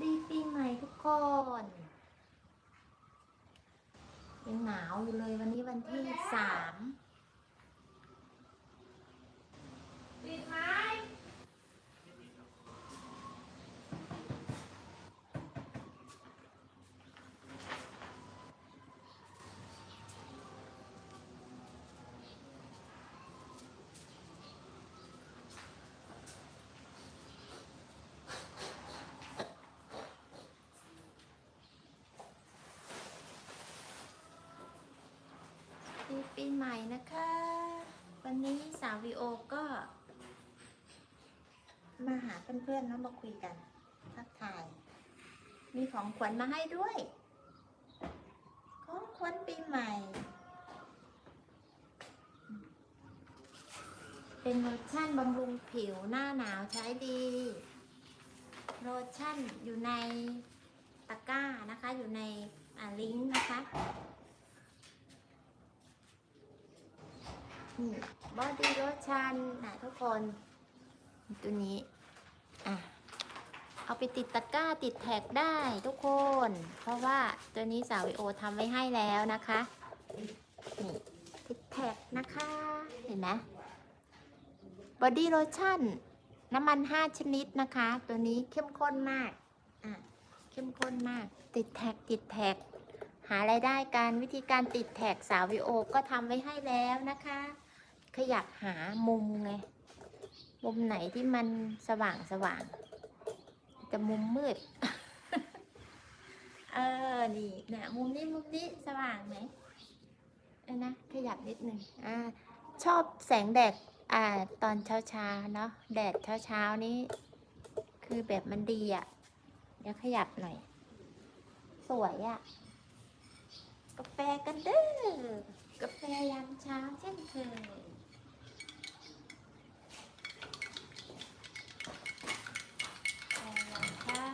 ปีใหม่ทุกคนยังหนาวอยู่เลยวันนี้วันที่สาม ปิดไหม ปีใหม่นะคะ วันนี้สาววีโอก็ มาหาเพื่อนๆแล้วมาคุยกัน ทักทาย มีของขวัญมาให้ด้วย ของขวัญปีใหม่ เป็นโลชั่นบำรุงผิวหน้าหนาวใช้ดี โลชั่นอยู่ในตะกร้านะคะ อยู่ในลิงก์นะคะ บอดี้โลชั่นนะทุกคน ตัวนี้ อะ เอาไปติดตะกร้าติดแท็กได้ทุกคน เพราะว่าตัวนี้สาววิโอทำไว้ให้แล้วนะคะ นี่ติดแท็กนะคะ เห็นไหมบอดี้โลชั่นน้ำมัน 5 ชนิดนะคะ ตัวนี้เข้มข้นมาก อะ เข้มข้นมาก ติดแท็กติดแท็กหารายได้การวิธีการติดแท็กสาววิโอก็ทำไว้ให้แล้วนะคะ ขยับหามุมไง มุมไหนที่มันสว่างสว่างแต่มุมมืด เออ นี่เนี่ยมุมนี้มุมนี้สว่างไหมเออนะ ขยับนิดหนึ่งอ่า ชอบแสงแดด อ่า ตอนเช้าเช้าเนาะ แดดเช้าเช้านี้ คือแบบมันดีอะ่ะ เดี๋ยวขยับหน่อย สวยอะ่ะ กาแฟกันเด้อกาแฟยามเช้าเช่นเคย ใส่รองเท้า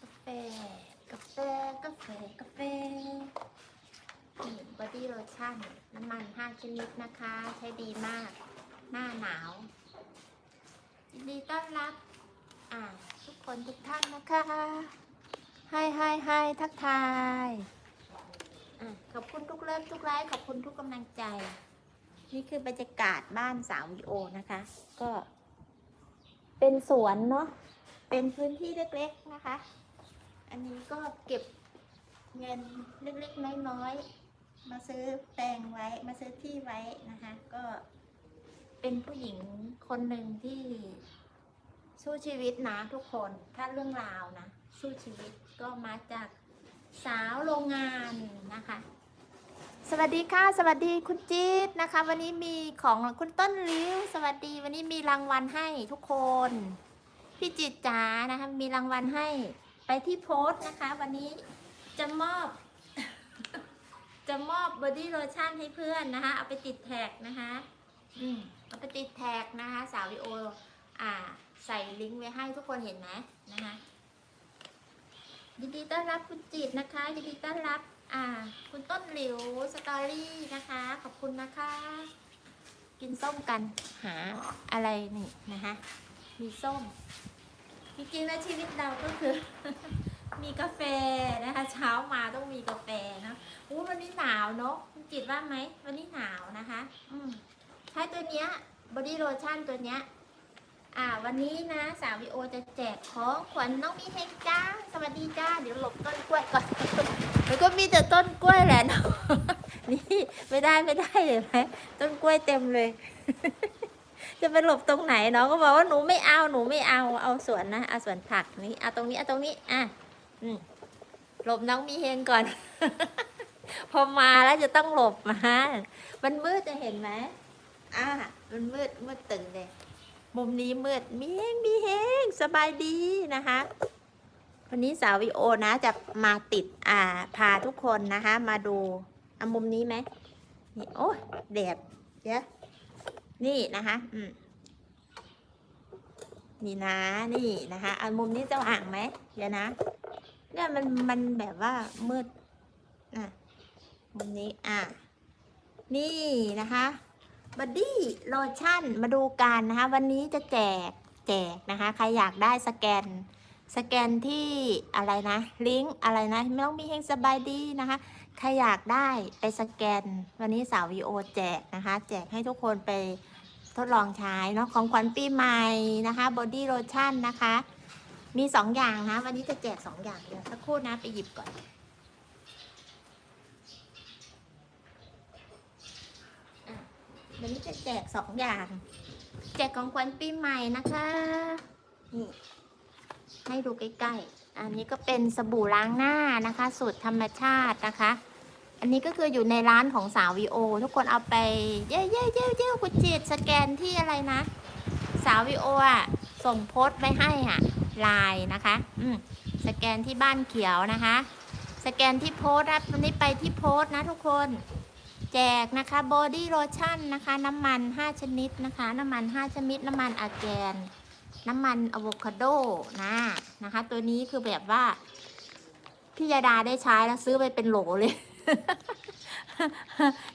กาแฟ กาแฟ กาแฟ กาแฟ นี่บ อดี้โลชั่น น้ำมัน 5 ชนิดนะคะ ใช้ดีมาก หน้าหนาวยินดีต้อนรับ อ่า ทุกคนทุกท่านนะคะให้ให้ให้ทักทายอขอบคุณทุกเลิฟทุกไลค์ขอบคุณทุกกำลังใจ นี่คือบรรยากาศบ้านสาววิโอนะคะ ก็ เป็นสวนเนาะเป็นพื้นที่เล็กๆนะคะ อันนี้ก็เก็บเงินเล็กๆน้อยๆ มาซื้อแปลงไว้มาซื้อที่ไว้นะคะ ก็เป็นผู้หญิงคนหนึ่งที่สู้ชีวิตนะทุกคนถ้าเรื่องราวนะ สู้ชีวิตก็มาจากสาวโรงงานนะคะ สวัสดีค่ะสวัสดีคุณจี๊ดนะคะ วันนี้มีของคุณต้นริ้ว สวัสดีวันนี้มีรางวัลให้ทุกคนพี่จิตจ๋านะคะมีรางวัลให้ไปที่โพสต์นะคะ วันนี้จะมอบ จะมอบบอดี้โลชั่นให้เพื่อนนะคะ เอาไปติดแท็กนะคะอืมเอาไปติดแท็กนะคะ สาววิโอ อ่า ใส่ลิงก์ไว้ให้ทุกคนเห็นไหมนะคะยินดีต้อนรับคุณจิตรนะคะยินดีต้อนรับ อ่า คุณต้นหลิวสตอรี่นะคะ ขอบคุณนะคะ กินส้มกันหาอะไรนี่นะคะ มีส้ม จริงๆแล้วชีวิตเราก็คือ มีกาแฟนะคะ เช้ามาต้องมีกาแฟเนอะอู้ วันนี้หนาวเนอะคุณจิตว่าไหม วันนี้หนาวนะคะ อืมใช้ตัวเนี้ยบอดี้โลชั่นตัวเนี้ย อ่า วันนี้นะสาววิโอจะแจกของขวัญน้องมีเฮงจ้า สวัสดีจ้า เดี๋ยวหลบต้นกล้วยก่อนแล้วก็มีแต่ต้นกล้วยแหละเนาะนี่ไม่ได้ไม่ได้เลยไหมต้นกล้วยเต็มเลย จะไปหลบตรงไหนน้องก็บอกว่าหนูไม่เอาหนูไม่เอาเอาสวนนะเอาสวนผักนี้เอาตรงนี้เอาตรงนี้ อะ อืมหลบน้องมีเฮงก่อน พอมาแล้วจะต้องหลบมา มันมืดจะเห็นไหมอ่ามันมืดมืดตึงเลยมุมนี้มืดมีเฮงมีเฮงสบายดีนะคะ วันนี้สาววิโอนะจะมาติดอ่าพาทุกคนนะคะ มาดูอามุมนี้ไหมนี่โอ้ยแดดเดี๋ยวนี่นะคะอืมนี่นะนี่นะคะอามุมนี้จะห่างไหมเดี๋ยวนะเนี่ยมันมันแบบว่ามืด มุมนี้อะนี่นะคะบัดดี้โลชั่นมาดูกันนะคะ วันนี้จะแจกแจกนะคะ ใครอยากได้สแกน สแกนที่อะไรนะ ลิงก์อะไรนะไม่ต้องมีเฮงสบายดีนะคะ ใครอยากได้ไปสแกน วันนี้สาววีโอแจกนะคะ แจกให้ทุกคนไปทดลองใช้เนาะของขวัญปีใหม่นะคะบอดี้โลชั่นนะคะ มีสองอย่างนะ วันนี้จะแจกสองอย่างเดี๋ยวสักครู่นะ ไปหยิบก่อน อะ วันนี้จะแจกสองอย่าง แจกของขวัญปีใหม่นะคะนี่ให้ดูใกล้ๆ อันนี้ก็เป็นสบู่ล้างหน้านะคะ สูตรธรรมชาตินะคะ อันนี้ก็คืออยู่ในร้านของสาววีโอ ทุกคนเอาไปเย้เย้เย้เย้คุณจิตสแกนที่อะไรนะ สาววีโออะส่งโพสต์ไปให้อะไลน์นะคะ อืมสแกนที่บ้านเขียวนะคะ สแกนที่โพสต์นะวันนี้ไปที่โพสต์นะทุกคน แจกนะคะบอดี้โลชั่นนะคะ น้ำมัน 5 ชนิดนะคะ น้ำมัน 5 ชนิด น้ำมันอาแกน น้ำมันอะโวคาโดนะนะคะ ตัวนี้คือแบบว่า พี่ยาดาได้ใช้แล้วซื้อไปเป็นโหลเลย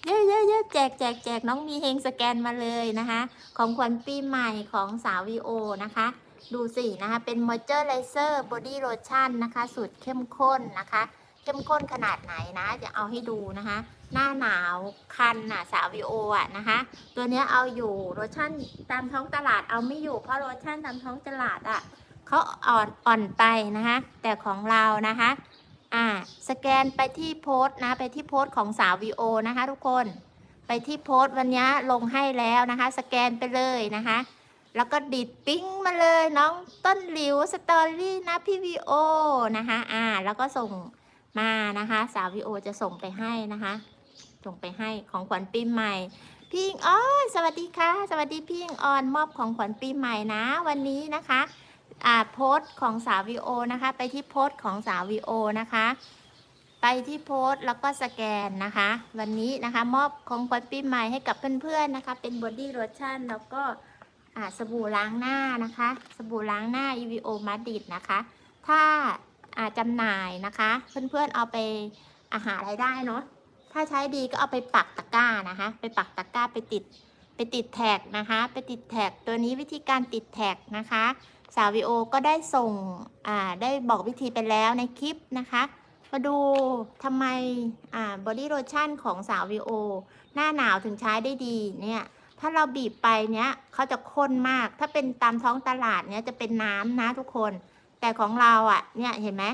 เยอะเยอะเยอะแจกแจกแจกน้องมีเฮงสแกนมาเลยนะคะ ของขวัญปีใหม่ของสาววีโอนะคะ ดูสินะคะ เป็นมอยเจอร์ไรเซอร์บอดี้โลชั่นนะคะ สูตรเข้มข้นนะคะ เข้มข้นขนาดไหนนะ จะเอาให้ดูนะคะ หน้าหนาวคันน่ะสาววีโออะนะคะ ตัวเนี้ยเอาอยู่โลชั่นตามท้องตลาดเอาไม่อยู่เพราะโลชั่นตามท้องตลาดอะเขาอ่อนอ่อนไปนะคะ แต่ของเรานะคะอ่าสแกนไปที่โพสต์นะไปที่โพสต์ของสาววีโอนะคะ ทุกคนไปที่โพสต์วันนี้ลงให้แล้วนะคะ สแกนไปเลยนะคะ แล้วก็ดิดปิ้งมาเลยน้องต้นหลิวสตอรี่นะพี่วีโอนะคะอ่าแล้วก็ส่งมานะคะ สาววีโอจะส่งไปให้นะคะ ส่งไปให้ของขวัญปีใหม่ พี่อิงออนสวัสดีค่ะ สวัสดีพี่อิงออนมอบของขวัญปีใหม่นะ วันนี้นะคะอ่าโพสต์ของสาววีโอนะคะ ไปที่โพสต์ของสาววีโอนะคะ ไปที่โพสต์แล้วก็สแกนนะคะ วันนี้นะคะมอบของขวัญปีใหม่ให้กับเพื่อนๆนะคะ เป็นบอดี้โลชั่นแล้วก็อ่าสบู่ล้างหน้านะคะ สบู่ล้างหน้า EVO มาดิดนะคะ ถ้าอาจำหน่ายนะคะ เพื่อนๆเอาไปอาหารายได้เนาะ ถ้าใช้ดีก็เอาไปปักตะกร้านะคะ ไปปักตะกร้าไปติดไปติดแท็กนะคะ ไปติดแท็กตัวนี้วิธีการติดแท็กนะคะ สาววิโอก็ได้ส่งอ่าได้บอกวิธีไปแล้วในคลิปนะคะมาดูทำไมอ่าบอดี้โลชั่นของสาววิโอหน้าหนาวถึงใช้ได้ดีเนี่ยถ้าเราบีบไปเนี้ยเขาจะข้นมาก ถ้าเป็นตามท้องตลาดเนี้ยจะเป็นน้ำนะทุกคน แต่ของเราอะเนี่ยเห็นไหม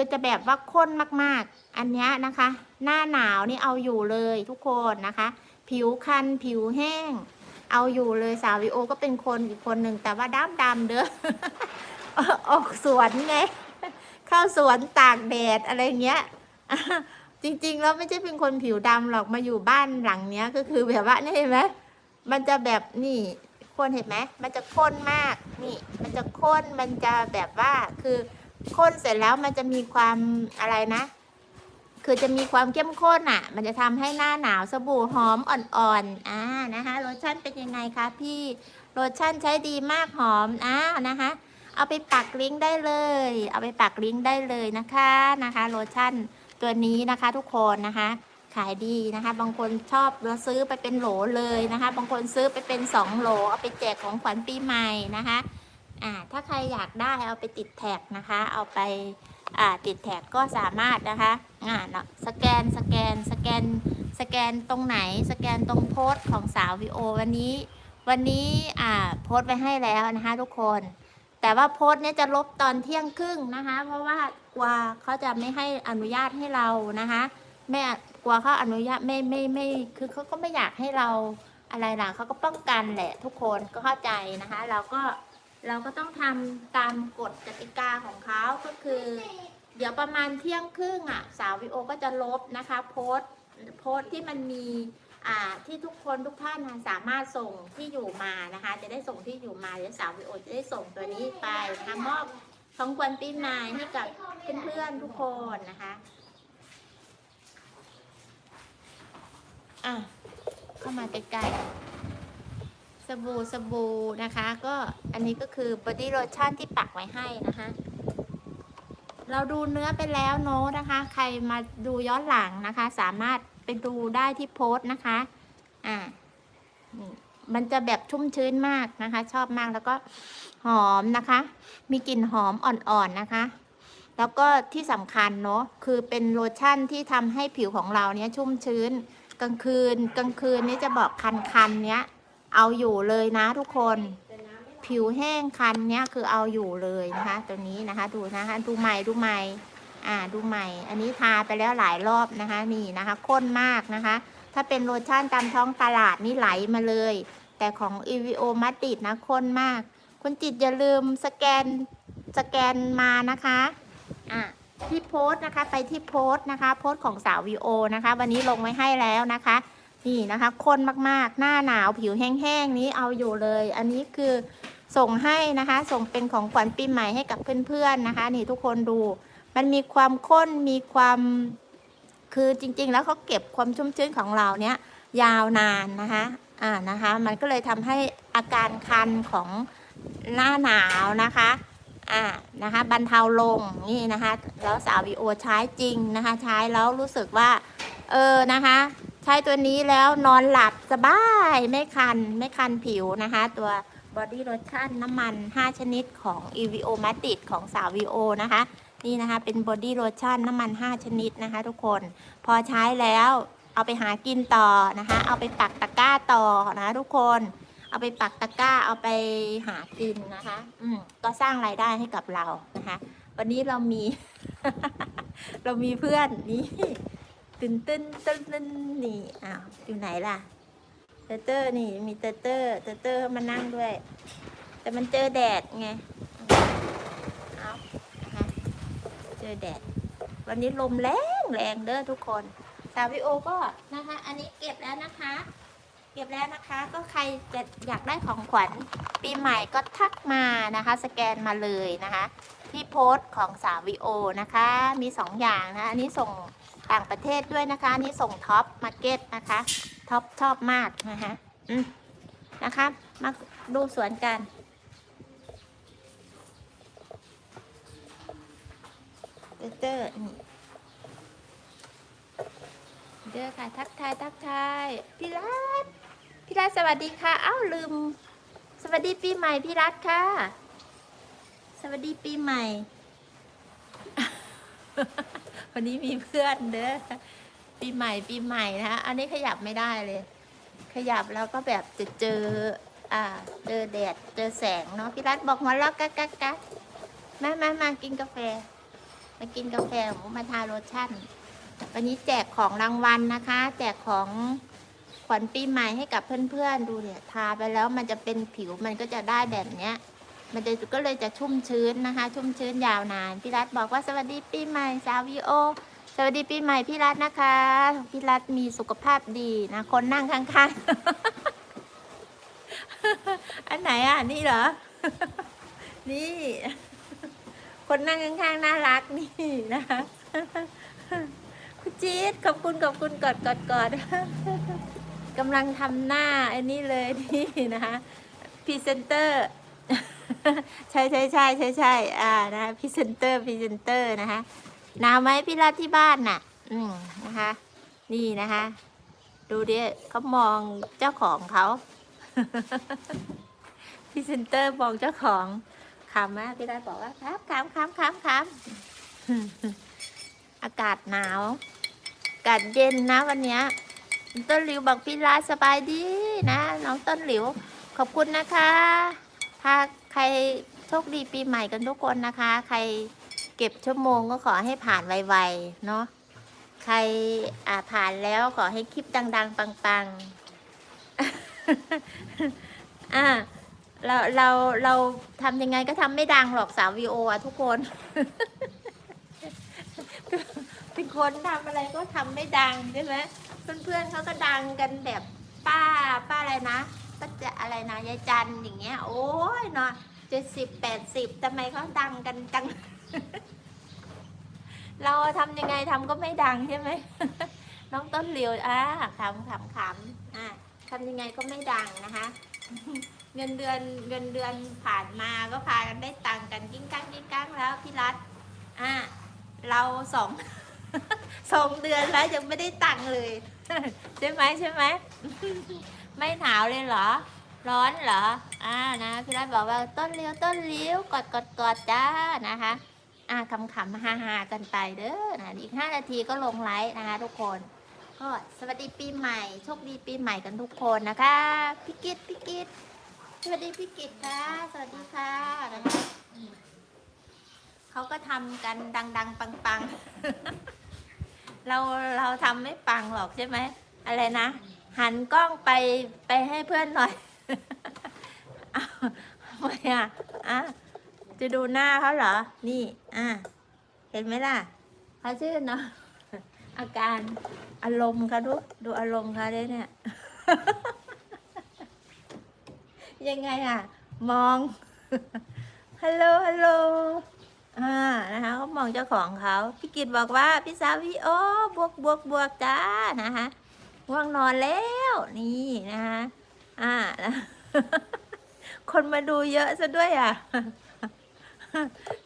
คือจะแบบว่าข้นมากๆ อันนี้นะคะ หน้าหนาวนี่เอาอยู่เลยทุกคนนะคะ ผิวคันผิวแห้ง เอาอยู่เลยสาววิโอก็เป็นคนอีกคนหนึ่งแต่ว่าดำดำๆเด้อออกสวนไงเข้าสวนตากแดดอะไรเงี้ยจริงๆแล้วไม่ใช่เป็นคนผิวดำหรอกมาอยู่บ้านหลังเนี้ยก็คือแบบว่านี่เห็นไหมมันจะแบบนี่คนเห็นไหมมันจะข้นมากนี่ มันจะข้นมันจะแบบว่าคือ ข้นเสร็จแล้วมันจะมีความอะไรนะ คือจะมีความเข้มข้นอะ มันจะทำให้หน้าหนาวสบู่หอมอ่อนๆอ่านะคะโลชั่นเป็นยังไงคะพี่โลชั่นใช้ดีมากหอมอ้าวนะคะ เอาไปปักลิงก์ได้เลย เอาไปปักลิงก์ได้เลยนะคะนะคะโลชั่นตัวนี้นะคะทุกคนนะคะขายดีนะคะ บางคนชอบแล้วซื้อไปเป็นโหลเลยนะคะ บางคนซื้อไปเป็นสองโหล เอาไปแจกของขวัญปีใหม่นะคะ อ่าถ้าใครอยากได้เอาไปติดแท็กนะคะ เอาไปอ่าติดแท็กก็สามารถนะคะอ่าเนาะสแกนสแกนสแกนสแกนตรงไหนสแกนตรงโพสต์ของสาววีโอวันนี้ วันนี้อ่าโพสต์ไว้ให้แล้วนะคะทุกคน แต่ว่าโพสต์เนี้ยจะลบตอนเที่ยงครึ่งนะคะ เพราะว่ากลัวเขาจะไม่ให้อนุญาตให้เรานะคะไม่กลัวเขาอนุญาตไม่ไม่ไม่คือเขาก็ไม่อยากให้เราอะไรล่ะเขาก็ป้องกันแหละทุกคนก็เข้าใจนะคะ เราก็ เราก็ต้องทำตามกฎกติกาของเขาก็คือ เดี๋ยวประมาณเที่ยงครึ่งอะ สาววิโอก็จะลบนะคะ โพสโพสที่มันมีอ่าที่ทุกคนทุกท่านสามารถส่งที่อยู่มานะคะ จะได้ส่งที่อยู่มาเดี๋ยวสาววิโอจะได้ส่งตัวนี้ไปนะคะมอบของขวัญปีใหม่ให้กับเพื่อนๆทุกคนนะคะอะเข้ามาใกล้ๆ สบู่สบู่นะคะ ก็อันนี้ก็คือบอดี้โลชั่นที่ปักไว้ให้นะคะ เราดูเนื้อไปแล้วโน้นะคะ ใครมาดูย้อนหลังนะคะ สามารถไปดูได้ที่โพสต์นะคะ อ่านี่มันจะแบบชุ่มชื้นมากนะคะ ชอบมากแล้วก็หอมนะคะ มีกลิ่นหอมอ่อนๆนะคะ แล้วก็ที่สำคัญเนาะคือเป็นโลชั่นที่ทำให้ผิวของเราเนี้ยชุ่มชื้น กลางคืน กลางคืนนี่จะบอกคันๆเนี้ย เอาอยู่เลยนะทุกคน ผิวแห้งคันเนี้ยคือเอาอยู่เลยนะคะ ตัวนี้นะคะ ดูนะคะดูใหม่ดูใหม่อ่าดูใหม่ อันนี้ทาไปแล้วหลายรอบนะคะ นี่นะคะข้นมากนะคะ ถ้าเป็นโลชั่นตามท้องตลาดนี่ไหลมาเลย แต่ของ EVO มัดติดนะข้นมาก คุณจิตอย่าลืมสแกนสแกนมานะคะอะที่โพสต์นะคะไปที่โพสต์นะคะ โพสต์ของสาววีโอนะคะ วันนี้ลงไว้ให้แล้วนะคะ นี่นะคะข้นมากๆ หน้าหนาวผิวแห้งๆนี้เอาอยู่เลย อันนี้คือส่งให้นะคะ ส่งเป็นของขวัญปีใหม่ให้กับเพื่อนๆนะคะ นี่ทุกคนดู มันมีความข้นมีความคือจริง ๆ แล้วเขาเก็บความชุ่มชื้นของเราเนี้ยยาวนานนะคะอ่านะคะ มันก็เลยทำให้อาการคันของหน้าหนาวนะคะอ่านะคะบรรเทาลงนี่นะคะ แล้วสาววีโอใช้จริงนะคะ ใช้แล้วรู้สึกว่า เออนะคะ ใช้ตัวนี้แล้วนอนหลับสบายไม่คันไม่คันผิวนะคะ ตัวบอดี้โลชั่นน้ำมัน 5 ชนิดของ EVO m a t i c ของสาว VO นะคะ นี่นะคะเป็นบอดี้โลชั่นน้ำมัน 5 ชนิดนะคะ ทุกคนพอใช้แล้วเอาไปหากินต่อนะคะ เอาไปปักตะกร้าต่อนะะทุกคนเอาไปปักตะกร้าเอาไปหากินนะคะ อืมก็สร้างรายได้ให้กับเรานะคะ วันนี้เรามี เรามีเพื่อนนี่ ตึ้นตึ้นตึ้นตึ้นนี่อ้าวอยู่ไหนล่ะเตอร์เตอร์นี่มีเตอร์เตอร์เตอร์เตอร์มานั่งด้วย แต่มันเจอแดดไงเอานะเจอแดด วันนี้ลมแรงแรงเด้อทุกคน สาววิโอก็นะคะ อันนี้เก็บแล้วนะคะ เก็บแล้วนะคะ ก็ใครจะอยากได้ของขวัญปีใหม่ก็ทักมานะคะ สแกนมาเลยนะคะ ที่โพสต์ของสาววิโอนะคะ มีสองอย่างนะคะอันนี้ส่ง ต่างประเทศด้วยนะคะอันนี่ส่งท็อปมาเก็ตนะคะท็อปชอบมากนะคะนะคะ มาดูสวนกันเตอร์เตอร์นี่เด้อค่ะทักทายทักทายพี่รัตพี่รัตสวัสดีค่ะ เอ้าลืม สวัสดีปีใหม่พี่รัตค่ะ สวัสดีปีใหม่ วันนี้มีเพื่อนเด้อปีใหม่ปีใหม่นะ อันนี้ขยับไม่ได้เลย ขยับแล้วก็แบบจะเจอ อ่า เจอแดด เจอแสงเนาะพี่รัตบอกหัวเราะกักกักกักมามามากินกาแฟ มากินกาแฟหมูมาทาโลชั่น วันนี้แจกของรางวัลนะคะ แจกของขวัญปีใหม่ให้กับเพื่อนๆ ดูเนี่ย ทาไปแล้วมันจะเป็นผิวมันก็จะได้แบบเนี้ย มันจะก็เลยจะชุ่มชื้นนะคะ ชุ่มชื้นยาวนานพี่รัฐบอกว่าสวัสดีปีใหม่สาววีโอสวัสดีปีใหม่พี่รัฐนะคะพี่รัฐมีสุขภาพดีนะคนนั่งข้างๆ อันไหนอะนี่เหรอ นี่ คนนั่งข้างๆน่ารักนี่นะคะคุณจี๊ดขอบคุณขอบคุณกอดกอดกอดกำลังทำหน้าไอ้นี่เลยนี่นะคะพรีเซนเตอร์ ใช่ใช่ใช่ใช่ใช่อ่านะพรีเซนเตอร์พรีเซนเตอร์นะคะหนาวไหมพี่รัฐที่บ้านน่ะ อืมนะคะ นี่นะคะ ดูดิเขามองเจ้าของเขาพรีเซนเตอร์มองเจ้าของขำมากพี่รัฐบอกว่าครับขำขำขำขำอากาศหนาวอากาศเย็นนะวันเนี้ยต้นหลิวบอกพี่รัฐสบายดีนะ น้องต้นหลิว ขอบคุณนะคะถ้า รโชคดีปีใหม่กันทุกคนนะคะ ใครเก็บชั่วโมงก็ขอให้ผ่านไวๆเนาะใครอ่าผ่านแล้วขอให้คลิปดัง ๆ ปังๆอ่าเราเราเราทำยังไงก็ทำไม่ดังหรอกสาววีโออะทุกคน เป็นคนทำอะไรก็ทำไม่ดังใช่ไหมเพื่อนๆเขาก็ดังกันแบบป้าป้าอะไรนะป้าจะอะไรนะยายจันอย่างเงี้ย โอ้ยเนาะ เจ็ดสิบแปดสิบทำไมเขาดังกันจัง เราทำยังไงทำก็ไม่ดังใช่ไหม น้องต้นเหลียวอะขำขำขำอะทำยังไงก็ไม่ดังนะคะ เงินเดือนเงินเดือนผ่านมาก็พากันได้ตังค์กันกิ้งกังกิ้งกังแล้วพี่รัฐอะเราสองสองเดือนแล้วยังไม่ได้ตังค์เลย ใช่ไหมใช่ไหมไม่หนาวเลยเหรอ ร้อนเหรอ อ่านะพี่รัตบอกว่าต้นเลี้ยวต้นเลี้ยวกดกดกดจ้านะคะ อ่าขำขำฮาฮากันไปเด้อนะอีกห้านาทีก็ลงไลฟ์นะคะ ทุกคน ก็สวัสดีปีใหม่โชคดีปีใหม่กันทุกคนนะคะพี่กิตพี่กิตสวัสดีพี่กิตค่ะ สวัสดีค่ะนะคะเขาก็ทำกันดัง ๆ ปังๆ เราเราทำไม่ปังหรอกใช่ไหมอะไรนะ หันกล้องไปไปให้เพื่อนหน่อย อ้าวทำไมอะอะจะดูหน้าเขาเหรอ นี่ อะ เห็นไหมล่ะเขาชื่อเนาะอาการอารมณ์เขาดู ดูอารมณ์เขาด้วยเนี่ย ยังไงอะ มอง ฮัลโหล ฮัลโหล อ่า นะคะเขามองเจ้าของเขา พี่กิตบอกว่า พี่สาวพี่โอ้บวกบวกบวกจ้านะคะง่วงนอนแล้ว นี่นะคะ อ่านะคนมาดูเยอะซะด้วยอะ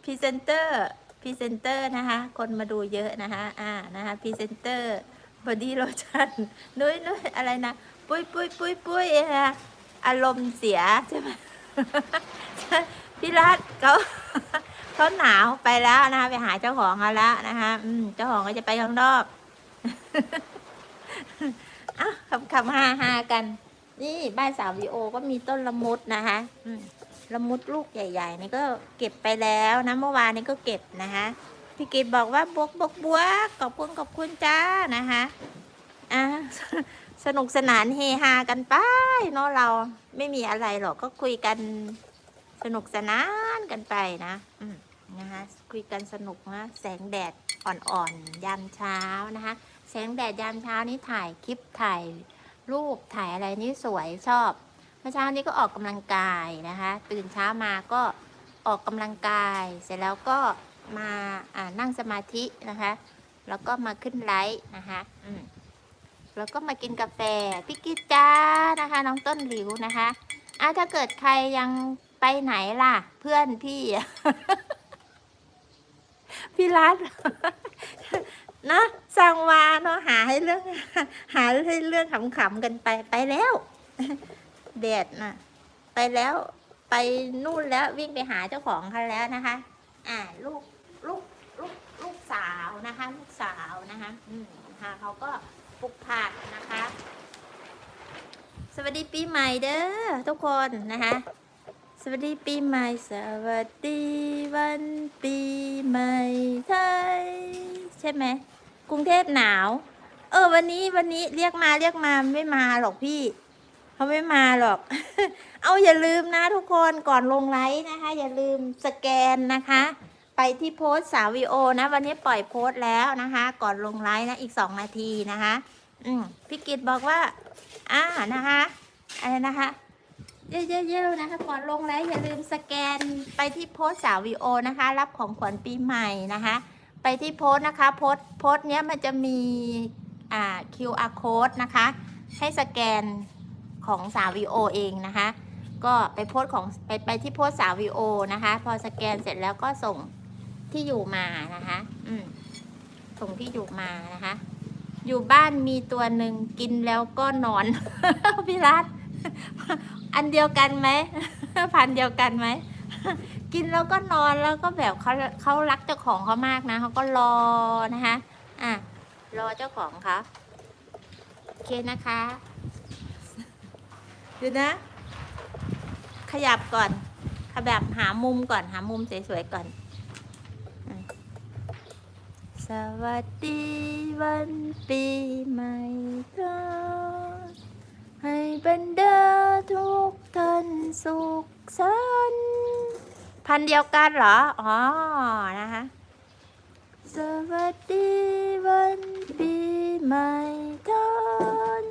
พรีเซนเตอร์พรีเซนเตอร์นะคะ คนมาดูเยอะนะคะอ่านะคะพรีเซนเตอร์บอดี้โลชั่นนุ้ยนุ้ยอะไรนะปุ้ยปุ้ยปุ้ยปุ้ยนะคะอารมณ์เสียใช่ไหมพี่รัตเขาเขาหนาวไปแล้วนะคะไปหาเจ้าของเขาแล้วนะคะอืมเจ้าของก็จะไปข้างนอกอะคำคำฮาฮาๆกัน นี่บ้านสาววีโอก็มีต้นละมุดนะคะละมุดลูกใหญ่ ๆ นี่ก็เก็บไปแล้วนะเมื่อวานนี้ก็เก็บนะคะพี่กิตบอกว่าบวกบวกบวกขอบคุณขอบคุณจ้านะคะอะสนุกสนานเฮฮากันไปเนาะเราไม่มีอะไรหรอกก็คุยกันสนุกสนานกันไปนะนะคะคุยกันสนุกนะแสงแดดอ่อนๆยามเช้านะคะ แสงแดดยามเช้านี่ถ่ายคลิปถ่าย รูปถ่ายอะไรนี่สวยชอบเมื่อเช้านี้ก็ออกกำลังกายนะคะ ตื่นเช้ามาก็ออกกำลังกาย เสร็จแล้วก็มาอ่านั่งสมาธินะคะ แล้วก็มาขึ้นไลฟ์นะคะอืมแล้วก็มากินกาแฟพี่กิจจ้านะคะ น้องต้นหลิวนะคะอะถ้าเกิดใครยังไปไหนล่ะ เพื่อนพี่พี่รัต นะสั่งมาเนาะหาให้เรื่อง หาให้เรื่องขำๆกันไปไปแล้วแดดนะไปแล้วไปนู่นแล้ววิ่งไปหาเจ้าของเขาแล้วนะคะ อ่าลูกลูกลูกลูกสาวนะคะ ลูกสาวนะคะ อืมค่ะเขาก็ปลุกผักนะคะ สวัสดีปีใหม่เด้อทุกคนนะคะ สวัสดีปีใหม่ สวัสดีวันปีใหม่ไทยใช่ไหมกรุงเทพหนาว เออ วันนี้วันนี้เรียกมาเรียกมาไม่มาหรอกพี่เขาไม่มาหรอก เอาอย่าลืมนะทุกคนก่อนลงไลฟ์นะคะ อย่าลืมสแกนนะคะ ไปที่โพสสาววีโอนะ วันนี้ปล่อยโพสแล้วนะคะ ก่อนลงไลฟ์นะอีกสองนาทีนะคะ อืมพี่กิตบอกว่า อ่านะคะอะไรนะคะ เยอะๆๆนะคะก่อนลงไลฟ์อย่าลืมสแกนไปที่โพสสาววีโอนะคะ รับของขวัญปีใหม่นะคะ ไปที่โพสนะคะโพสโพสเนี้ยมันจะมีอ่า QR code นะคะ ให้สแกนของสาววีโอเองนะคะ ก็ไปโพสของไปไปที่โพสสาววีโอนะคะ พอสแกนเสร็จแล้วก็ส่งที่อยู่มานะคะอืมส่งที่อยู่มานะคะ อยู่บ้านมีตัวหนึ่งกินแล้วก็นอน พี่รัต อันเดียวกันไหม พันเดียวกันไหม กินแล้วก็นอนแล้วก็แบบเขาเขารักเจ้าของเขามากนะเขาก็รอนะคะอะรอเจ้าของเขาโอเคนะคะเดี๋ยวนะ ขยับก่อน ขยับหามุมก่อนหามุมสวยๆก่อนสวัสดีวันปีใหม่เธอให้ บรรดาทุกท่านสุขสันต์พันธุ์เดียวกันเหรอ อ๋อ นะคะ สวัสดีวันปีใหม่เธอ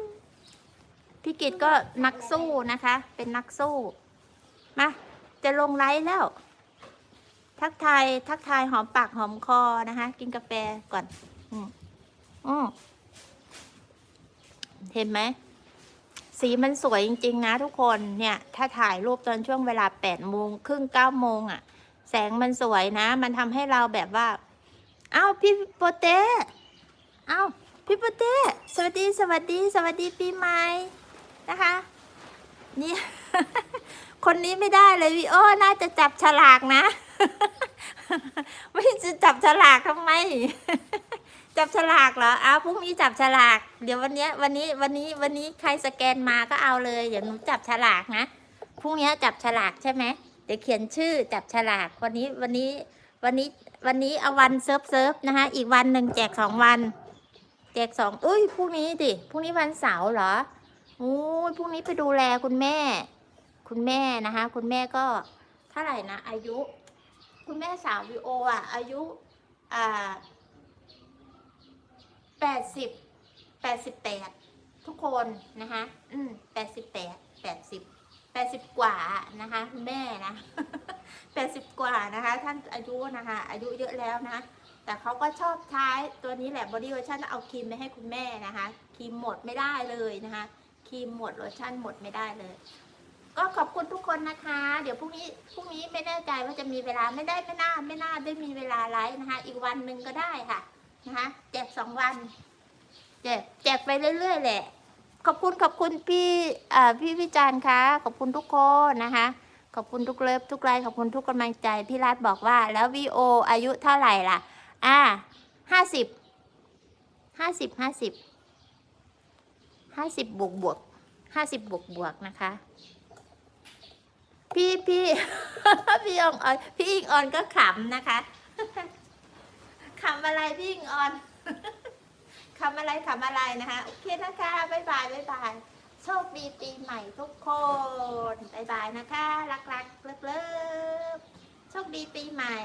พี่กิตก็นักสู้นะคะ เป็นนักสู้ มา จะลงไลฟ์แล้ว ทักทาย ทักทายหอมปากหอมคอนะคะ กินกาแฟก่อน อืมอืมเห็นไหม สีมันสวยจริง ๆ นะทุกคนเนี่ย ถ้าถ่ายรูปตอนช่วงเวลาแปดโมงครึ่งเก้าโมงอะ่ะ แสงมันสวยนะ มันทำให้เราแบบว่า เอ้าพี่โปเต้เอ้าพพี่โปเต้สวัสดีสวัสดี สวัสดีปีใหม่นะคะ นี่ คนนี้ไม่ได้เลยพี่โอน่าจะจับฉลากนะ ไม่จะจับฉลากทำไม จับฉลากเหรอเอาพรุ่งนี้จับฉลาก เดี๋ยววันเนี้ยวันนี้วันนี้วันนี้ใครสแกนมาก็เอาเลย เดี๋ยวหนูจับฉลากนะพรุ่งนี้จับฉลากใช่ไหมเดี๋ยวเขียนชื่อจับฉลากวันนี้วันนี้วันนี้วันนี้เอาวันเซิร์ฟเซิร์ฟนะคะอีกวันหนึ่งแจกสองวัน แจกสองอุ้ยพรุ่งนี้ดิพรุ่งนี้วันเสาร์เหรออุ้ยพรุ่งนี้ไปดูแลคุณแม่ คุณแม่นะคะ คุณแม่ก็เท่าไหร่นะอายุ คุณแม่สาววิโออะอายุอ่า แปดสิบแปดสิบแปดทุกคนนะคะ อืมแปดสิบแปดแปดสิบแปดสิบกว่านะคะคุณแม่นะแปดสิบกว่านะคะ ท่านอายุนะคะ อายุเยอะแล้วนะ แต่เขาก็ชอบใช้ตัวนี้แหละบอดี้โลชั่นเอาครีมไปให้คุณแม่นะคะครีมหมดไม่ได้เลยนะคะครีมหมดโลชั่นหมดไม่ได้เลย ก็ขอบคุณทุกคนนะคะ เดี๋ยวพรุ่งนี้พรุ่งนี้ไม่แน่ใจว่าจะมีเวลาไม่ได้ไม่น่าไม่น่าได้มีเวลาไลฟ์นะคะ อีกวันหนึ่งก็ได้ค่ะ นะคะแจกสองวัน แจกแจกไปเรื่อยๆแหละ ขอบคุณขอบคุณพี่พี่วิจารณ์คะขอบคุณทุกคนนะคะ ขอบคุณทุกเลิฟทุกไลค์ขอบคุณทุกกำลังใจพี่รัฐบอกว่า แล้ววีโออายุเท่าไหร่ล่ะ อ่าห้าสิบห้าสิบห้าสิบห้าสิบบวกบวกห้าสิบบวกบวกนะคะพี่พี่พี่อองออนพี่อิงออนก็ขำนะคะ ขำอะไรพี่อิงออนขำอะไรขำอะไรนะคะโอเคนะคะบ๊ายบายบ๊ายบายโชคดีปีใหม่ทุกคนบ๊ายบายนะคะ รักรักเลิฟเลิฟโชคดีปีใหม่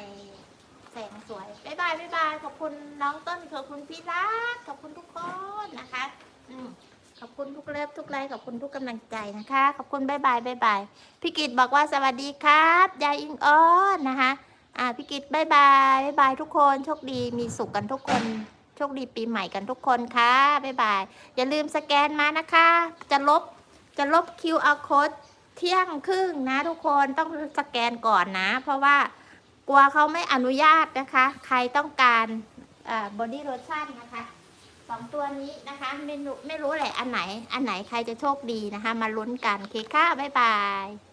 แสงสวยบ๊ายบายบ๊ายบายขอบคุณน้องต้นขอบคุณพี่รักขอบคุณทุกคนนะคะอืมขอบคุณทุกเลิฟทุกไลค์ขอบคุณทุกกำลังใจนะคะ ขอบคุณบ๊ายบายบ๊ายบายพี่กิตบอกว่าสวัสดีครับยายอิงออนนะคะ อ่าพี่กิตบ๊ายบายบ๊ายบายทุกคนโชคดีมีสุขกันทุกคนโชคดีปีใหม่กันทุกคนค่ะบ๊ายบายอย่าลืมสแกนมานะคะ จะลบจะลบ QR code เที่ยงครึ่งนะทุกคนต้องสแกนก่อนนะ เพราะว่ากลัวเขาไม่อนุญาตนะคะ ใครต้องการบอดี้โลชั่นนะคะสองตัวนี้นะคะไม่รู้ไม่รู้แหละอันไหน อันไหนใครจะโชคดีนะคะ มาลุ้นกันเคค่ะ บ๊ายบาย